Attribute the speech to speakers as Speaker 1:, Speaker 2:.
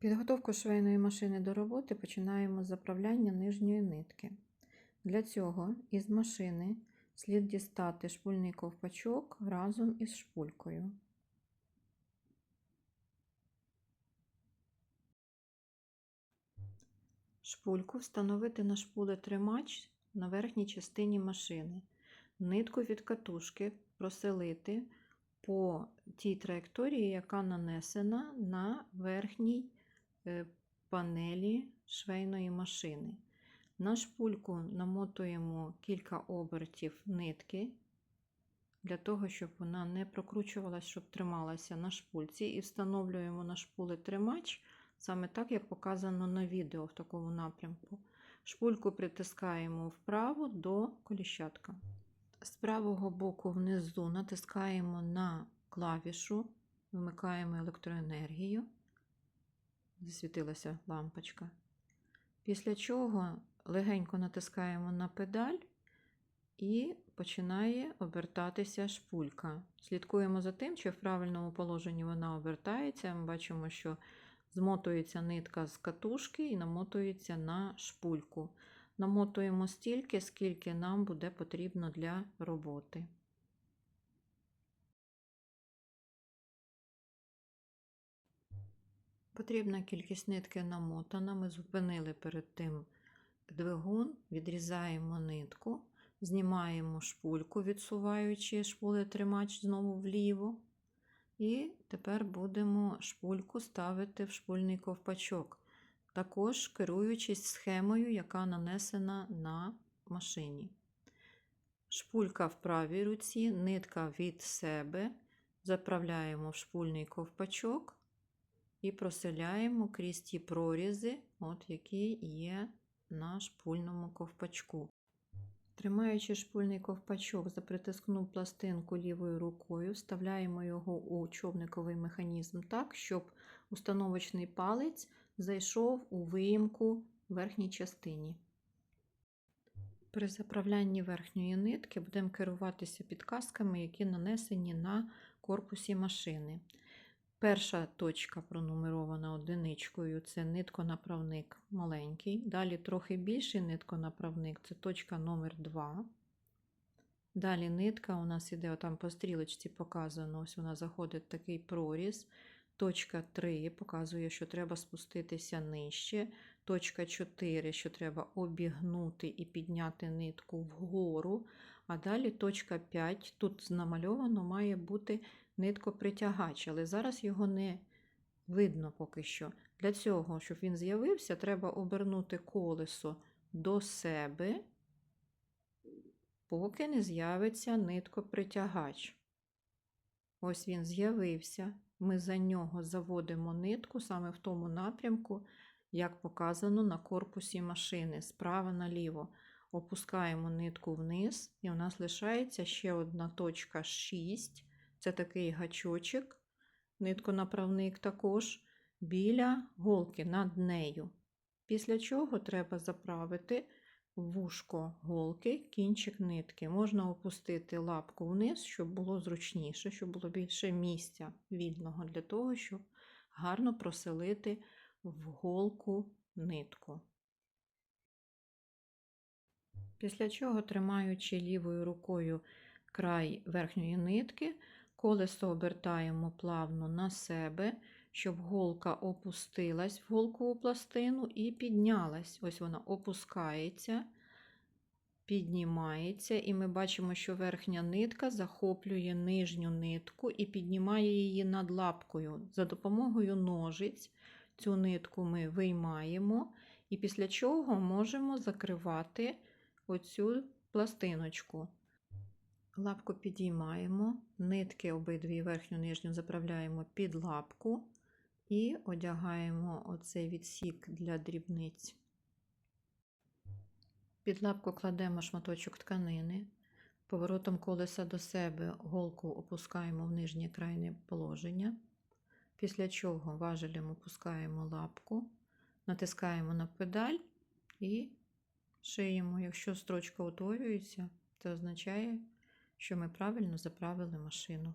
Speaker 1: Підготовку швейної машини до роботи починаємо з заправляння нижньої нитки. Для цього із машини слід дістати шпульний ковпачок разом із шпулькою. Шпульку встановити на шпулетримач на верхній частині машини. Нитку від катушки проселити по тій траєкторії, яка нанесена на верхній панелі швейної машини. На шпульку намотуємо кілька обертів нитки, для того, щоб вона не прокручувалася, щоб трималася на шпульці, і встановлюємо на шпули тримач, саме так, як показано на відео в такому напрямку. Шпульку притискаємо вправо до коліщатка. З правого боку внизу натискаємо на клавішу, вимикаємо електроенергію, засвітилася лампочка. Після чого легенько натискаємо на педаль і починає обертатися шпулька. Слідкуємо за тим, чи в правильному положенні вона обертається. Ми бачимо, що змотується нитка з катушки і намотується на шпульку. Намотуємо стільки, скільки нам буде потрібно для роботи. Потрібна кількість нитки намотана. Ми зупинили перед тим двигун, відрізаємо нитку, знімаємо шпульку, відсуваючи шпулетримач знову вліво. І тепер будемо шпульку ставити в шпульний ковпачок, також керуючись схемою, яка нанесена на машині. Шпулька в правій руці, нитка від себе, заправляємо в шпульний ковпачок і проселяємо крізь ті прорізи, от які є на шпульному ковпачку. Тримаючи шпульний ковпачок за притискну пластинку лівою рукою, вставляємо його у човниковий механізм так, щоб установочний палець зайшов у виїмку верхній частині. При заправлянні верхньої нитки будемо керуватися підказками, які нанесені на корпусі машини. Перша точка пронумерована одиничкою це нитконаправник маленький. Далі трохи більший нитконаправник це точка номер 2. Далі нитка у нас іде там по стрілочці показано, ось вона заходить в такий проріз. Точка 3 показує, що треба спуститися нижче. Точка 4, що треба обігнути і підняти нитку вгору. А далі точка 5, тут намальовано має бути ниткопритягач, але зараз його не видно поки що. Для цього, щоб він з'явився, треба обернути колесо до себе, поки не з'явиться ниткопритягач. Ось він з'явився. Ми за нього заводимо нитку саме в тому напрямку, як показано на корпусі машини, справа наліво. Опускаємо нитку вниз, і у нас лишається ще одна точка 6. Це такий гачочок, нитконаправник також біля голки над нею. Після чого треба заправити вушко голки кінчик нитки. Можна опустити лапку вниз, щоб було зручніше, щоб було більше місця вільного для того, щоб гарно проселити в голку нитку. Після чого, тримаючи лівою рукою край верхньої нитки, колесо обертаємо плавно на себе, щоб голка опустилась в голкову пластину і піднялась. Ось вона опускається, піднімається, і ми бачимо, що верхня нитка захоплює нижню нитку і піднімає її над лапкою. За допомогою ножиць цю нитку ми виймаємо, і після чого можемо закривати оцю пластиночку. Лапку підіймаємо, нитки обидві верхню нижню заправляємо під лапку і одягаємо оцей відсік для дрібниць. Під лапку кладемо шматочок тканини, поворотом колеса до себе голку опускаємо в нижнє крайне положення, після чого важелем опускаємо лапку, натискаємо на педаль і шиємо. Якщо строчка утворюється, це означає, що ми правильно заправили машину.